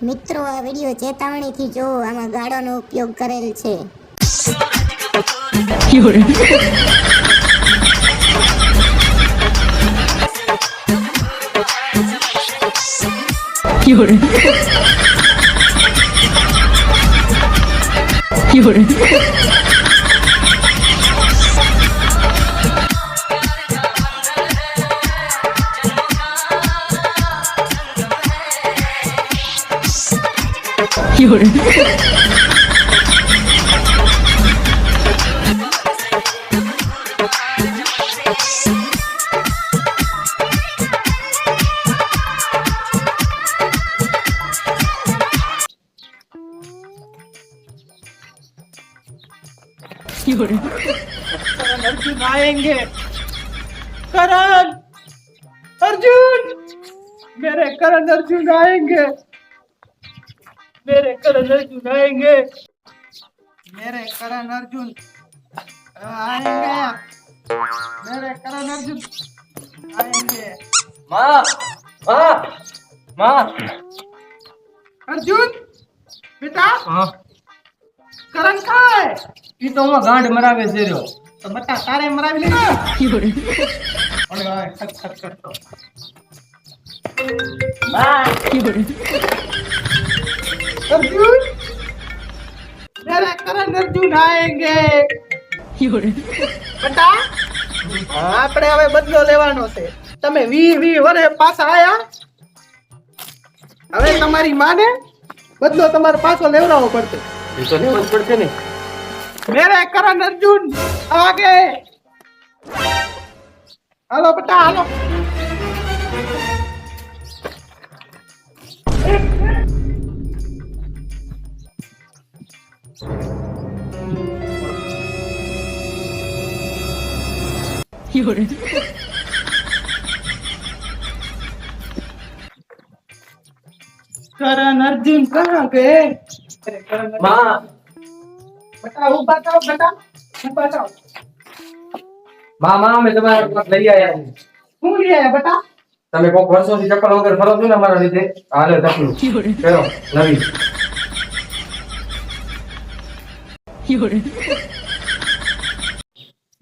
મિત્રો આ વીડિયો ચેતવણીથી જો આમાં ગાળોનો ઉપયોગ કરેલ છે. 有人，有人，有人， 有人， 有人， अर्जुन आएंगे करण अर्जुन मेरे करण अर्जुन आएंगे मेरे करण अर्जुन आएंगे मेरे करण अर्जुन आएंगे मेरे करण अर्जुन आएंगे माँ माँ माँ अर्जुन पिता हाँ करण कहाँ है ये तो वहाँ गांड मरावे से रहो तो बता तारे मरावे ले और गाय खट खट खट माँ अर्जुन मेरा करण अर्जुन आएंगे બટા આપણે હવે બદલો લેવાનો છે. તમે વી વી વરે પાછા આયા. હવે તમારી માને બદલો તમારે પાછો લેવડાવવો પડશે. એ તો ને. મેરે કરણ અર્જુન આગે. હાલો બટા હાલો. 有人。કરણ અર્જુન કરણ કે માં બટા ઊભા થાવ અમે તમારા પાસે લઈ આયા હું લઈ આયા બટા તમે કોક વર્ષોથી ચપ્પલ વગર ફરો છો ને અમારા લીધે? હાલે ચપ્પલ ફેરો નવી.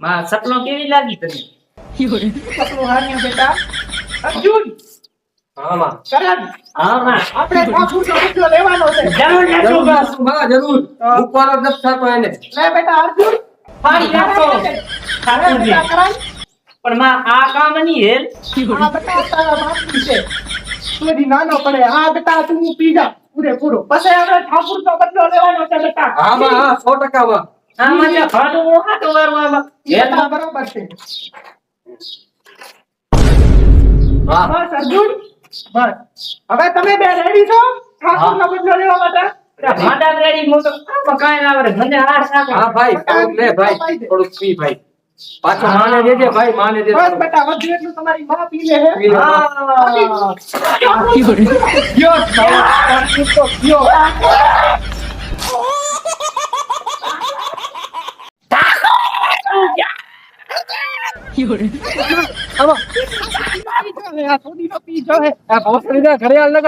માં કેવી લાગી તને? માં. લેવાનો માં. જરૂર. મૂકવાનો થતો એને. બેટા અર્જુન. ફાડી નાખો. ઠાકુરજી પણ માં આ કામની હેલ. આ બેટા તારા બાપ છે. તું નાનો પડે. આ બેટા તું પીડા. પૂરેપૂરો પછી આપણે ઠાકુરનો બદલો લેવાનો છે બેટા. હા માં હા સો ટકા માં. આમાં ત્યાં ભાડું ઓહાટો વારવામાં બેટા. બરાબર છે. હા. બસ અર્જુન. બસ. હવે તમે બે રેડી છો? ઠાકુરનો બદલો લેવા માટે? ભાડા રેડી મોટો. કાંઈ ના આવે. મને આ હા ભાઈ લે ભાઈ થોડુંક પી ભાઈ. પાછો માને દેજે ભાઈ માને દેજે બસ બેટા વધુ એટલું તમારી માં પી લે હે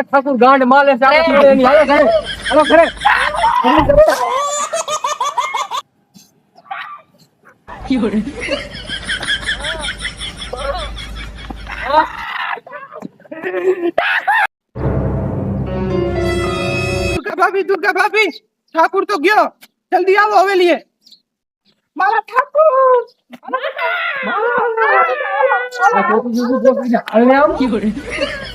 ઠાકુર ગાંડ માલે ખરે 有人，દુર્ગા ભાભી દુર્ગા ભાભી ઠાકુર તો ગયો. જલ્દી આવો હવેલીએ મારા ઠાકુર! આ ટોપી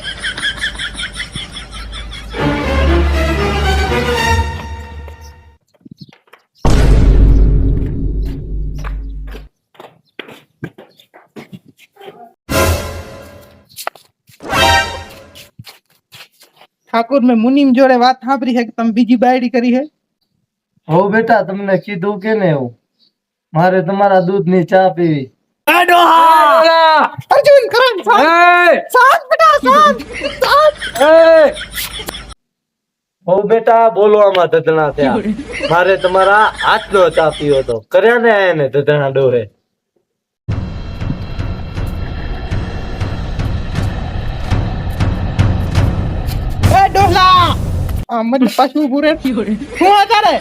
ઠાકુર મેં મુનિમ જોડે વાત સાંભળી છે કે તમે બીજી બાયડી કરી છે હો બેટા તમને કીધું કે ને એવું મારે તમારા દૂધની ચા પીવી. અર્જુન કરણ શાંત. બેટા એય! હો! બેટા બોલવામાં ધધણા થયા. મારે તમારા હાથનો ચા પીવો હતો. કર્યા ને એને ધધણા ડોહે. એ ડોહલા આ મતલબ પાછું ઊભું રહે. Fiore, અત્યારે?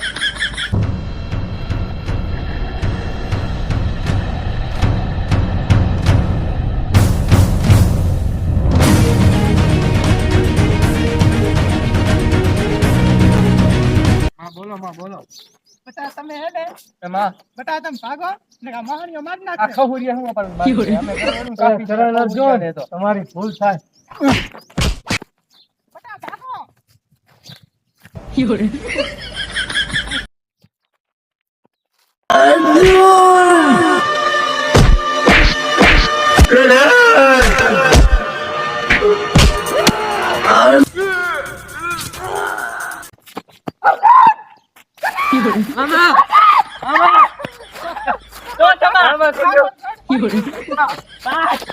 હા બોલો માં બોલો. બટા તમે હે ને? એમાં બટા તમે ભાગો ને આ મહાણીઓ માર હું બાકી અમે. તમારી ભૂલ થાય બટા ભાગો Fiore, Fiore, આમાં આમાં તો તમારે આમાં કરજો. Fiore,